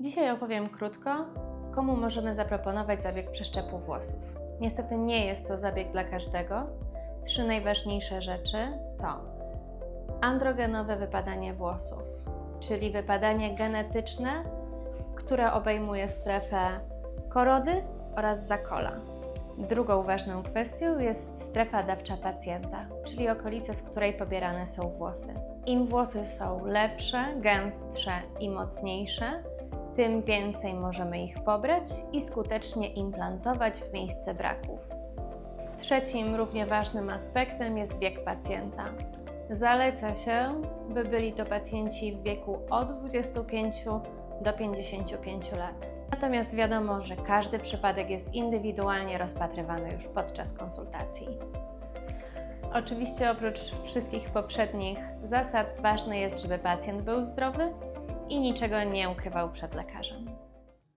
Dzisiaj opowiem krótko, komu możemy zaproponować zabieg przeszczepu włosów. Niestety nie jest to zabieg dla każdego. Trzy najważniejsze rzeczy to androgenowe wypadanie włosów, czyli wypadanie genetyczne, które obejmuje strefę korony oraz zakola. Drugą ważną kwestią jest strefa dawcza pacjenta, czyli okolica, z której pobierane są włosy. Im włosy są lepsze, gęstsze i mocniejsze, tym więcej możemy ich pobrać i skutecznie implantować w miejsce braków. Trzecim równie ważnym aspektem jest wiek pacjenta. Zaleca się, by byli to pacjenci w wieku od 25 do 55 lat. Natomiast wiadomo, że każdy przypadek jest indywidualnie rozpatrywany już podczas konsultacji. Oczywiście oprócz wszystkich poprzednich zasad ważne jest, żeby pacjent był zdrowy i niczego nie ukrywał przed lekarzem.